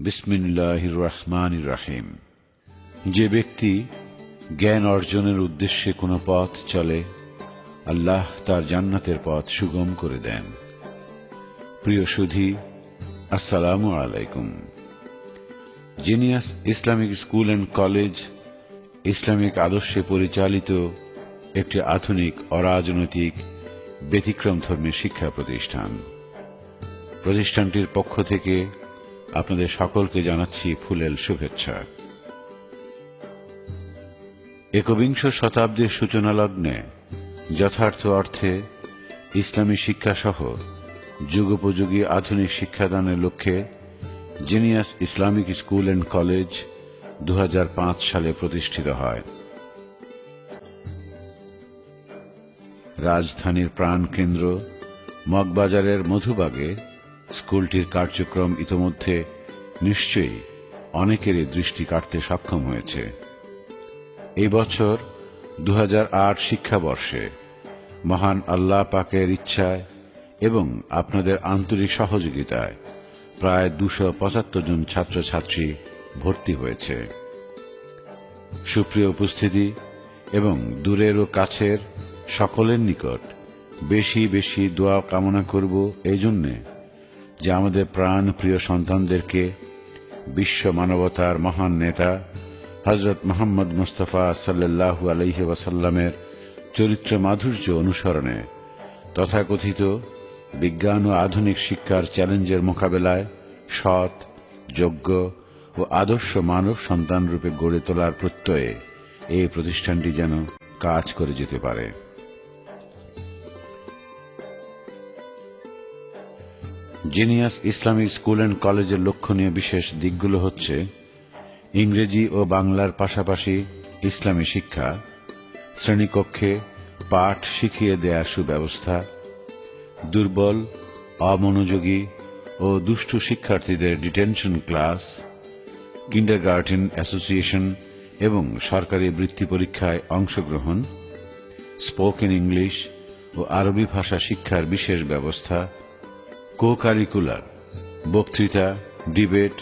বিসমিল্লাহ রহমান রাহিম। যে ব্যক্তি জ্ঞান অর্জনের উদ্দেশ্যে কোনো পথ চলে, আল্লাহ তার জান্নাতের পথ সুগম করে দেন। প্রিয় সুধী, আসসালামু আলাইকুম। Genius Islamic school and college Islamic আদর্শে পরিচালিত একটি আধুনিক অরাজনৈতিক ব্যতিক্রম ধর্মী শিক্ষা প্রতিষ্ঠান। প্রতিষ্ঠানটির পক্ষ থেকে আপনাদের সকলকে জানাচ্ছি ফুলেল শুভেচ্ছা। একবিংশ শতাব্দীর সূচনা লগ্নে যথার্থ অর্থে ইসলামী শিক্ষাসহ যুগোপযোগী আধুনিক শিক্ষাদানের লক্ষ্যে genius Islamic school and college দু হাজার পাঁচ সালে প্রতিষ্ঠিত হয়। রাজধানীর প্রাণকেন্দ্র মগবাজারের মধুবাগে স্কুলটির কার্যক্রম ইতোমধ্যে নিশ্চয়ই অনেকেরই দৃষ্টি কাটতে সক্ষম হয়েছে। এই বছর দু হাজার আট শিক্ষাবর্ষে মহান আল্লাহ পাকের ইচ্ছায় এবং আপনাদের আন্তরিক সহযোগিতায় প্রায় দুশো পঁচাত্তর জন ছাত্রছাত্রী ভর্তি হয়েছে। সুপ্রিয় উপস্থিতি এবং দূরের ও কাছের সকলের নিকট বেশি বেশি দোয়া কামনা করব এই জন্যে যে আমাদের প্রাণ প্রিয় সন্তানদেরকে বিশ্ব মানবতার মহান নেতা হজরত মোহাম্মদ মুস্তফা সাল্লাহু আলহি ওয়াসাল্লামের চরিত্র মাধুর্য অনুসরণে তথাকথিত বিজ্ঞান ও আধুনিক শিক্ষার চ্যালেঞ্জের মোকাবেলায় সৎ, যোগ্য ও আদর্শ মানব সন্তান রূপে গড়ে তোলার প্রত্যয়ে এই প্রতিষ্ঠানটি যেন কাজ করে যেতে পারে। জিনিয়াস ইসলামিক স্কুল অ্যান্ড কলেজের লক্ষণীয় বিশেষ দিকগুলো হচ্ছে ইংরেজি ও বাংলার পাশাপাশি ইসলামী শিক্ষা, শ্রেণীকক্ষে পাঠ শিখিয়ে দেওয়ার সুব্যবস্থা, দুর্বল, অমনোযোগী ও দুষ্টু শিক্ষার্থীদের detention class kindergarten association এবং সরকারি বৃত্তি পরীক্ষায় অংশগ্রহণ, স্পোকেন ইংলিশ ও আরবি ভাষা শিক্ষার বিশেষ ব্যবস্থা কো কারিকুলার বক্তৃতা, ডিবেট,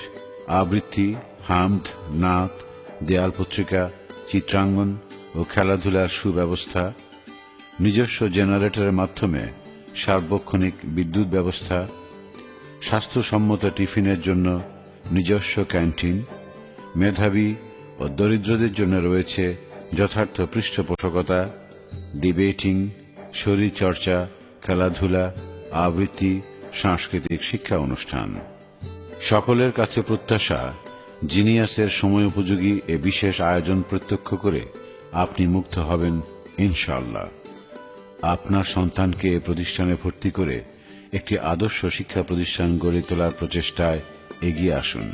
আবৃত্তি হামদ নাত দেয়াল পত্রিকা, চিত্রাঙ্গন ও খেলাধুলার সুব্যবস্থা, নিজস্ব জেনারেটরের মাধ্যমে সার্বক্ষণিক বিদ্যুৎ ব্যবস্থা, স্বাস্থ্যসম্মত টিফিনের জন্য নিজস্ব ক্যান্টিন, মেধাবী ও দরিদ্রদের জন্য রয়েছে যথার্থ পৃষ্ঠপোষকতা, ডিবেটিং, শরীরচর্চা, খেলাধুলা, আবৃত্তি সাংস্কৃতিক শিক্ষা অনুষ্ঠান। সকলের কাছে প্রত্যাশা, জিনিয়াসের সময় উপযোগী এ বিশেষ আয়োজন প্রত্যক্ষ করে আপনি মুক্ত হবেন ইনশাল্লাহ আপনার সন্তানকে এ প্রতিষ্ঠানে ভর্তি করে একটি আদর্শ শিক্ষা প্রতিষ্ঠান গড়ে তোলার প্রচেষ্টায় এগিয়ে আসুন।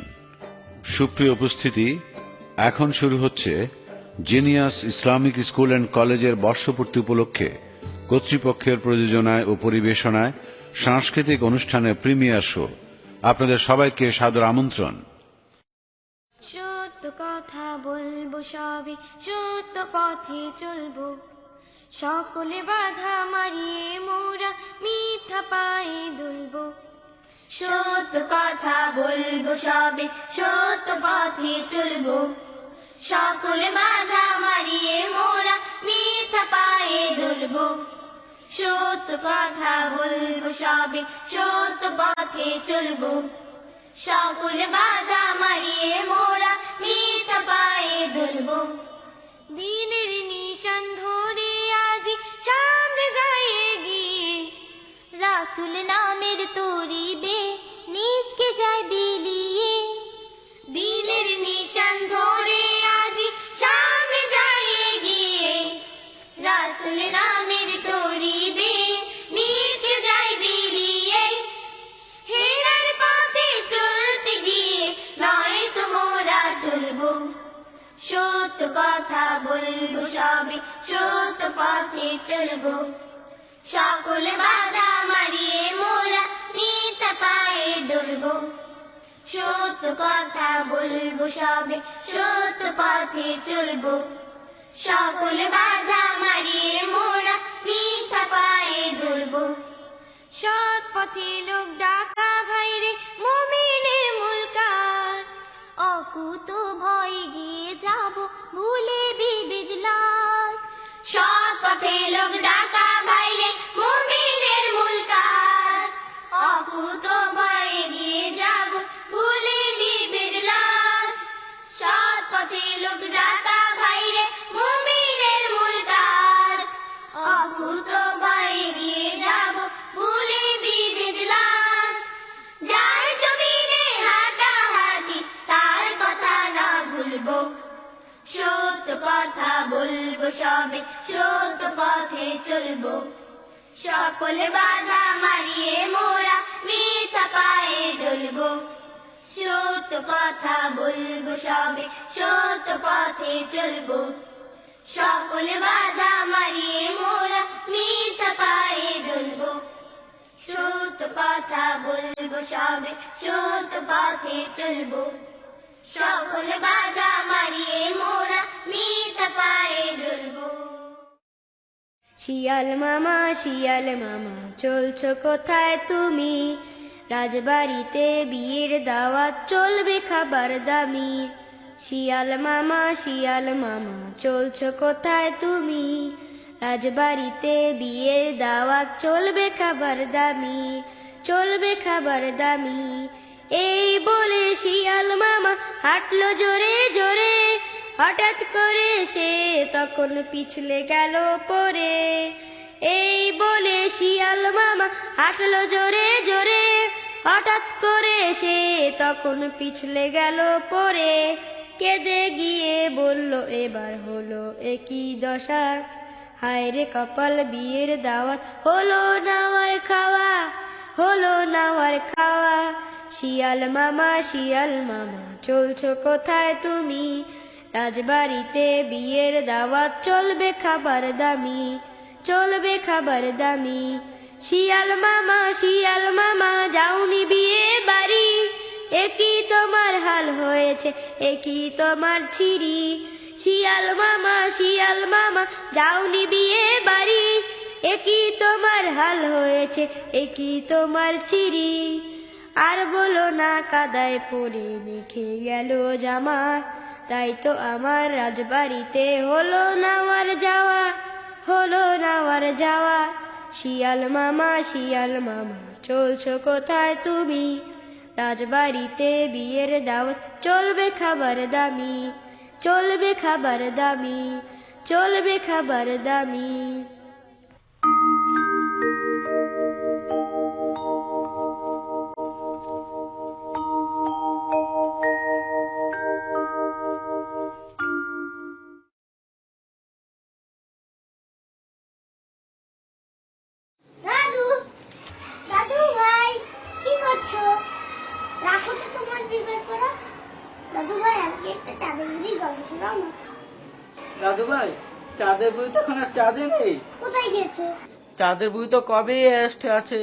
সুপ্রিয় উপস্থিতি, এখন শুরু হচ্ছে জিনিয়াস ইসলামিক স্কুল অ্যান্ড কলেজের বর্ষপূর্তি উপলক্ষে কর্তৃপক্ষের প্রযোজনায় ও পরিবেশনায় সাংস্কৃতিক অনুষ্ঠানের প্রিমিয়ার শো। আপনাদের সবাইকে সাদর আমন্ত্রণ। কথা বলব সবে সত্য পথে চলবো। সকলে বাধা মারিয়ে মোরা মিথ্যা পায়ে দুলবো। সত্য কথা বলব সবে সত্য পথে চলবো। সকলে বাধা মারিয়ে মোরা মিথ্যা পায়ে দুলবো। সত্য কথা বলব সবে, সত্য পথে চলবো। সকল বাধা মারিয়ে মোরা মিথ্যা পায়ে ধরবো। দিনের নিশান ধরে আজি সামনে যাই গিয়ে রাসুল নামের তরিবে নিজকে যায় বিলিয়ে। দিনের নিশান ধরে সবে সত্য পথে চলবো। সকল বাধা মারিয়ে মোরা মিথ্যা পায়ে দুলবো। সৎ পথে লোক ডাকা ভাইরে মমিনের মূল কাজ। অকুত ভয়ে গিয়ে যাব, ভুলে বিবিধ লাজ। সৎ পথে লোক ডাকা বাইরে কথা বলব সবে সত্য পথে চলবো। সকল বাধা মারিয়ে মোরা মিথ্যা পায়ে চলবো সত্য কথা বলব সবে সত্য পথে চলবো। সকল বাধা মারিয়ে মোরা মিথ্যা পায়ে চলবো সত্য কথা বলব সবে সত্য পথে চলবো। সকল বাধা মারিয়ে মোরা পায়ে শিয়াল মামা শিয়াল মামা, চলছো কোথায় তুমি? রাজবাড়িতে বিয়ের দাওয়াত চলবে খাবার দামি। শিয়াল মামা শিয়াল মামা, চলছো কোথায় তুমি? রাজবাড়িতে বিয়ের দাওয়াত চলবে খাবার দামি, চলবে খাবার দামি। এই বলে শিয়াল মামা হাঁটলো জোরে জোরে। হঠাৎ করে সে তখন পিছলে গেল পরে। এই বলে শিয়াল মামা হাঁটলো জোরে জোরে। হঠাৎ করে সে তখন পিছলে গেল পরে। কেঁদে গিয়ে বলল, এবার হলো একই দশা। হায় রে কপাল বিয়ের দাওয়াত, হলো নাওয়ার খাওয়া। হলো নাওয়ার খাওয়া। শিয়াল মামা শিয়াল মামা, চলছো কোথায় তুমি? রাজবাড়িতে বিয়ের দাওয়াত, চলবে খাবার দামি, চলবে খাবার দামি। শিয়াল মামা শিয়াল মামা, যাওনি বিয়ে বাড়ি। একই তোমার হাল হয়েছে, একই তোমার ছিরি শিয়াল মামা শিয়াল মামা, যাওনি বিয়ে বাড়ি। একই তোমার হাল হয়েছে, একই তোমার চিরি। আর বলো না, কাদায় পড়ে মেখে গেল জামা। তাই তো আমার রাজবাড়িতে হলো না আমার যাওয়া, হলো না আমার যাওয়া। শিয়াল মামা শিয়াল মামা, চলছো কোথায় তুমি? রাজবাড়িতে বিয়ের দাওয়াত, চলবে খাবার দামি, চলবে খাবার দামি, চলবে খাবার দামি। দাদু ভাই চাঁদের বই তো এখন আর চাঁদে নেই। কোথায় গেছে চাঁদের বই তো কবে এসে আছে?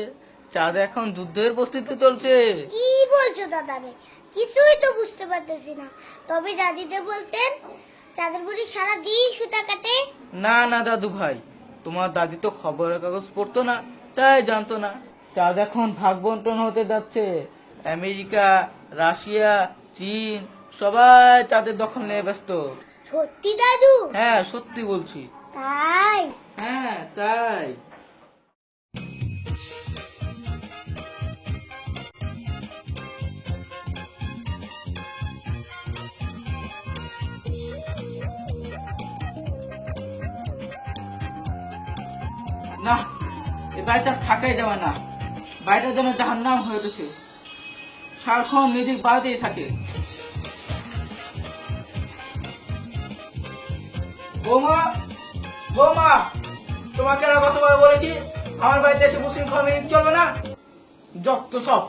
চাঁদ এখন যুদ্ধের প্রস্তুতি চলছে। কি বলছো দাদা ভাই কিছুই তো বুঝতে পারতেছি না। তবে দাদিতে বলতেন চাঁদের বুড়ি সারা দিন সুতা কাটে। না না দাদু ভাই তোমার দাদি তো খবরের কাগজ পড়তো না তাই জানতো না। চাঁদ এখন ভাগ বন্টন হতে যাচ্ছে। আমেরিকা রাশিয়া চীন সবাই তাদের দখল নিয়ে ব্যস্ত। সত্যি দাদু? হ্যাঁ সত্যি বলছি। তাই? হ্যাঁ তাই। না এ বাড়িতে আর থাকাই যাবে না। বাড়িটা যেন জাহার নাম হয়ে উঠেছে। সারাক্ষণ নিজের বাড়িতেই থাকে। বৌমা বৌমা তোমাকে আর কতবার বলেছি আমার বাড়িতে এসে মুসলিম খাওয়া চলবে না? যত সব।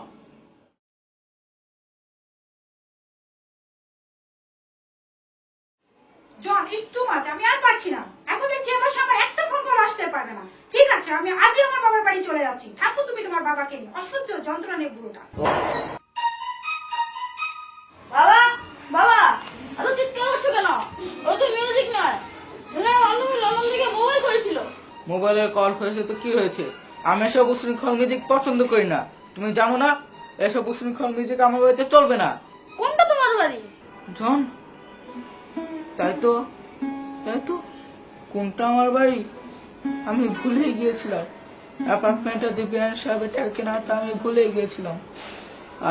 জন ইটস টু মাচ আমি আর পারছি না। এখন দেখছি আমার সামনে একটা ফোন কল আসতে পারবে না। ঠিক আছে আমি আজই আমার বাবার বাড়ি চলে যাচ্ছি। থাকো তুমি তোমার বাবাকে নিয়ে। অসহ্য যন্ত্রণা নেই বুড়োটা বাবা বাবা এত চিৎকার করছ কেন? ও তো মিউজিক নয়। মোবাইল কল হয়েছে তো কি হয়েছে? আমি এসব উশৃঙ্খল মিউজিক পছন্দ করি না। তুমি জানো না এসব উশৃঙ্খল মিউজিক আমার বাড়িতে চলবে না। কোনটা তোমার বাড়ি? জন তাই তো তাই তো কোনটা আমার বাড়ি? আমি ভুলে গিয়েছিলাম। অ্যাপার্টমেন্টে যে বিরিয়ানি সাহেবের টাকা কেনা তা আমি ভুলে গিয়েছিলাম।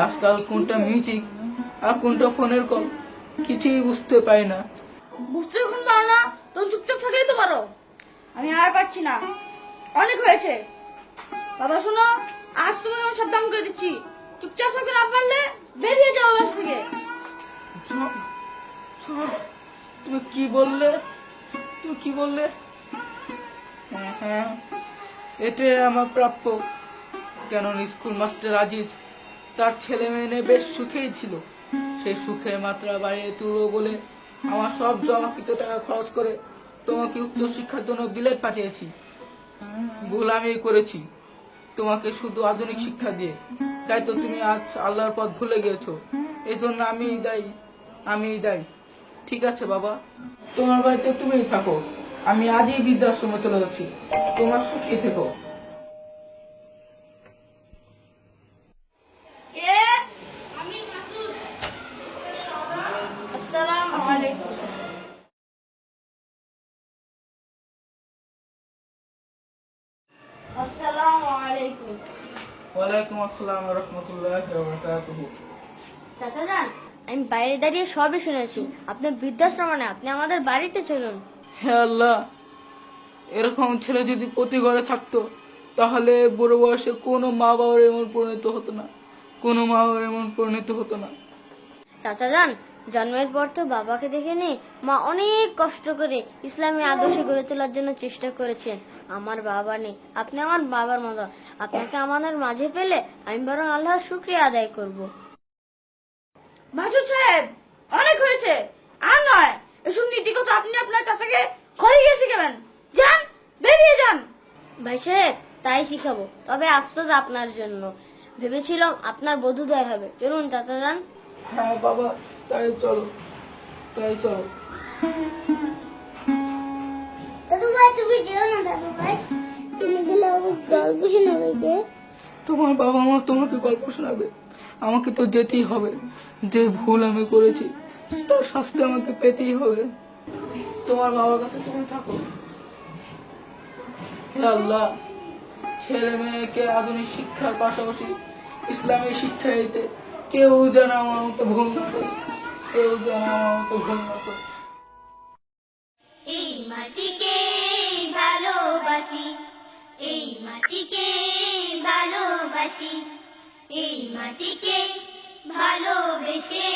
আজকাল কোনটা মিউজিক আর কোনটা ফোনের কল কিছুই বুঝতে পারি না। বুঝতে যখন পারো না? তখন চুপচাপ থাকলেই তো পারো। আমি আর পারছি না। অনেক হয়েছে। বাবা, শোনো, আজ তোমাকে আমি সাবধান করে দিচ্ছি। চুপচাপ না পারলে বেরিয়ে যাও থেকে। তুমি কি বললে? তুমি কি বললে? হ্যাঁ হ্যাঁ এটাই আমার প্রাপ্য। কেন স্কুল মাস্টার আজিজ তার ছেলে মেয়ে বেশ সুখেই ছিল। সেই সুখের মাত্রা বাড়িয়ে তুলবো বলে আমার সব জমাকৃত টাকা খরচ করে তোমাকে উচ্চশিক্ষার জন্য বিলেত পাঠিয়েছি। ভুল আমি করেছি। তোমাকে শুধু আধুনিক শিক্ষা দিয়ে। তাই তো তুমি আজ আল্লাহর পথ ভুলে গিয়েছো। এই জন্য আমি দায়ী। আমি দায়ী। ঠিক আছে বাবা। তোমার বাড়িতে তুমিই থাকো। আমি আজই বৃদ্ধাশ্রমে চলে যাচ্ছি। তোমার সুখী থেকো। ওয়ালাইকুম আসসালাম রহমতুল্লাহ বারাকাতুহু চাচা যান আমি বাইরে দাঁড়িয়ে সবই শুনেছি। আপনি বৃদ্ধাশ্রম আপনি আমাদের বাড়িতে চলুন। হে আল্লাহ এরকম ছেলে যদি প্রতি ঘরে থাকতো তাহলে বড় বয়সে কোনো মা বাবার এমন পরিণত হতো না। কোনো মা বাবার এমন পরিণত হতো না। চাচা যান জন্মের পর তো বাবাকে দেখে নেই মা অনেক কষ্ট করে ইসলামী আদর্শ গড়ে তোলার জন্য চেষ্টা করেছেন। আমার বাবা নেই। আপনি আমার বাবার মতো। আপনাকে আমাদের মাঝে পেলে আমি বরং আল্লাহর শুক্রিয়া আদায় করব। মাসুদ সাহেব অনেক হয়েছে। আর নয় এসব নীতি কথা আপনি আপনার চাচাকে ঘরে গিয়ে শিখাবেন। যান বেরিয়ে যান। ভাই সাহেব তাই শিখাবো। তবে আফসোস আপনার জন্য। ভেবেছিলাম আপনার বধুদয় হবে। চলুন চাচা যান। হ্যাঁ বাবা। তাই চলো তাই চলো। তুমি যেও না দাদু ভাই তুমি গেলে গল্প শোনাবে তোমার বাবা মা তোমাকে গল্প শোনাবে। আমাকে তো যেতেই হবে। যে ভুল আমি করেছি তার শাস্তি আমাকে পেতেই হবে। তোমার বাবার কাছে তুমি থাকো। আল্লাহ ছেলে মেয়েকে আধুনিক শিক্ষার পাশাপাশি ইসলামী শিক্ষা দিতে কেউ যেন আমার মতো ভুল না করে। এই মাটিকে ভালোবাসি, এই মাটিকে ভালোবাসি, এই মাটিকে ভালোবেসে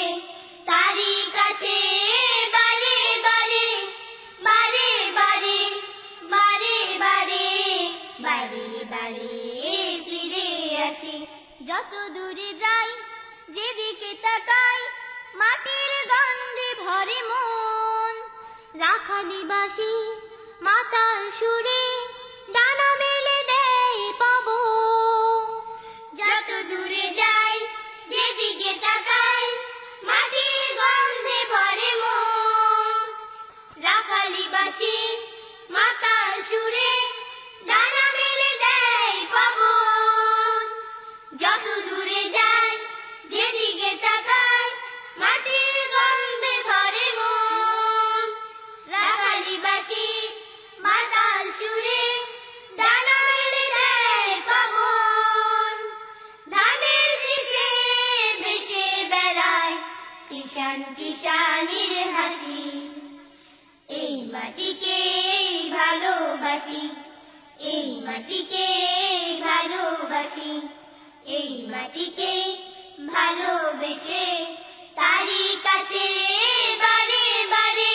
তারি কাছে বারে বারে বারে বারে বারে বারে ফিরে আসি। যত দূরে যাই, যেদিকে তাকাই মাটির গন্ধে ভরে মন। রাখালিবাসী মাতাল সুরে ডানা মেলে দেয় পাব যত দূরে যাই যেদিকে তাকাই, মাটির গন্ধে ভরে মন। রাখালি মাটিকে ভালোবাসি। এই মাটিকে ভালোবেসে তারি কাছে বারে বারে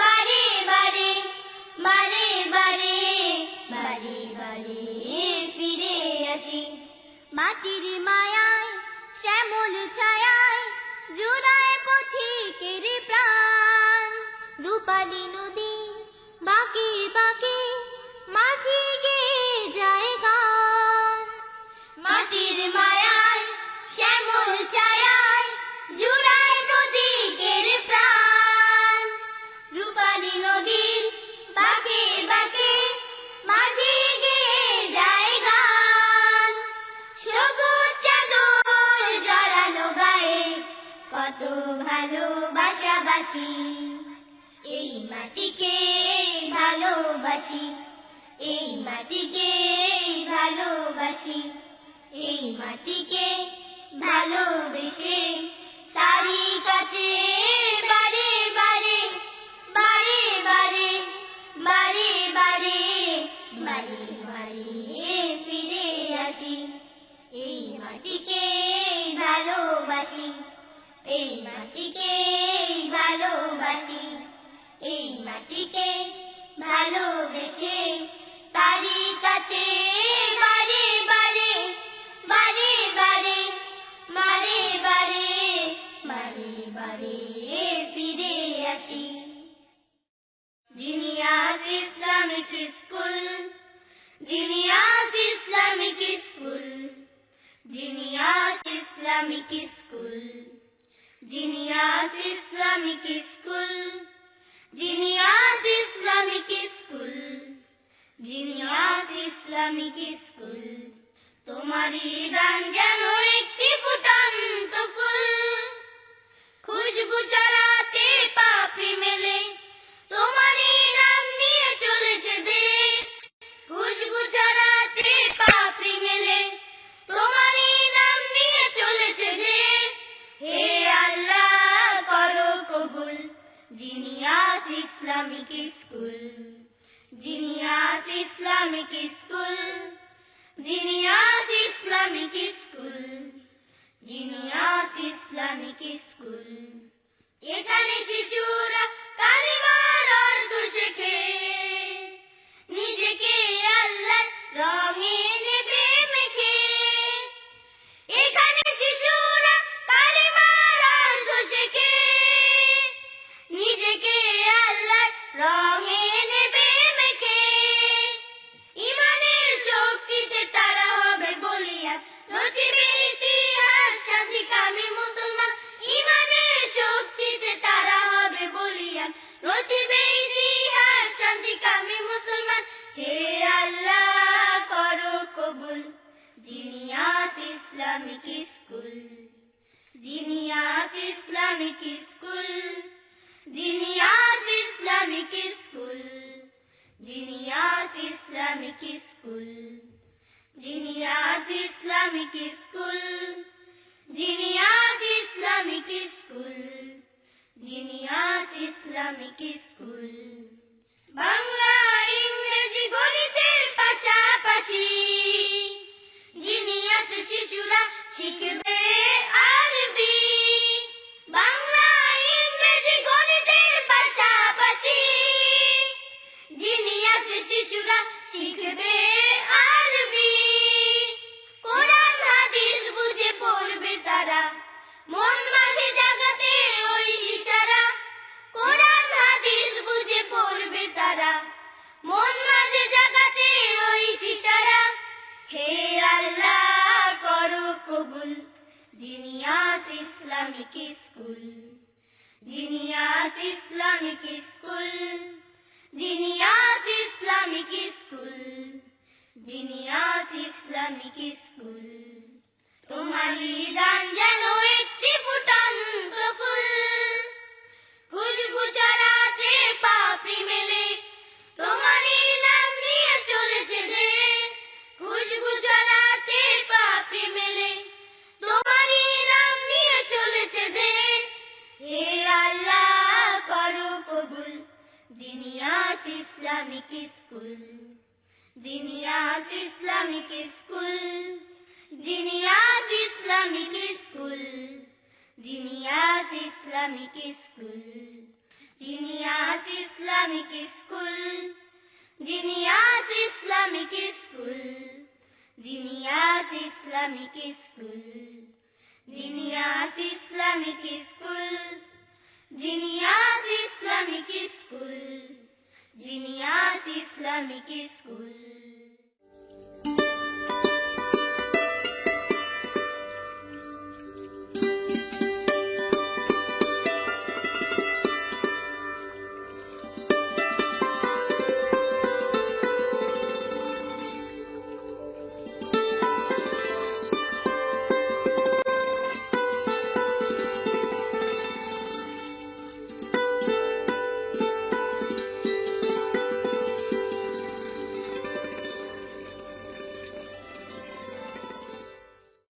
বারে বারে বারে বারে বারে বারে ফিরে আসি। মাটির মায়ায়, শ্যামল ছায়ায়, জুড়ায় পথিকের প্রাণ। রূপালী নদী বাকি বাকি মাঝি গিয়ে মায়ায়, শ্যামল ছায়ায় প্রাণ। রূপালী নদীর বাঁকে মাঝি গিয়ে যায় সবুজ চাদর জড়ানো গায়ে, কত ভালোবাসা এই মাটিকে ভালোবাসি, এই মাটিকে ভালোবাসি। এই মাটিকে ভালোবেসে তারই কাছে বারে বারে বারে বারে বারে বারে বারে বারে ফিরে আসি। এই মাটিকে ভালোবাসি, এই মাটিকে ভালোবাসি, এই মাটিকে ভালোবেসে তারই কাছে বারে ফিরে আসি। Genius Islamic school genius Islamic school genius Islamic school genius Islamic school genius Islamic school genius Islamic school. তোমারই গান যেন একটি ফুটন্ত ফুল। খুশবু পাপড়ি মেলে। তোমারই নাম নিয়ে চলেছে দে খুশবু পাপড়ি মেলে। তোমারই নাম নিয়ে চলেছে দে হে আল্লাহ করো কবুল। Genius Islamic school. Genius Islamic school. Genius Islamic school. Genius Islamic school. এখানে শিশুরা কালিমার অর্থ শেখে। নিজেকে আল্লাহর রঙে Islamic school genius Islamic school genius Islamic school. Bangla, ইংরেজি, গণিতের পাশাপাশি জিনিয়াস শিশুরা শিখবে আরবি, বাংলা, ইংরেজি, গণিতের পাশাপাশি জিনিয়াস শিশুরা শিখবে আরবি school. Genius Islamic school. Genius Islamic school. Genius Islamic school. তোমারই দান যেন একটি ফুটন্ত ফুল। খুশবু চড়াতে নাম Islamic school. Genius Islamic school genius Islamic school genius Islamic school genius Islamic school genius Islamic school genius Islamic school genius Islamic school genius Islamic school. Islamic school.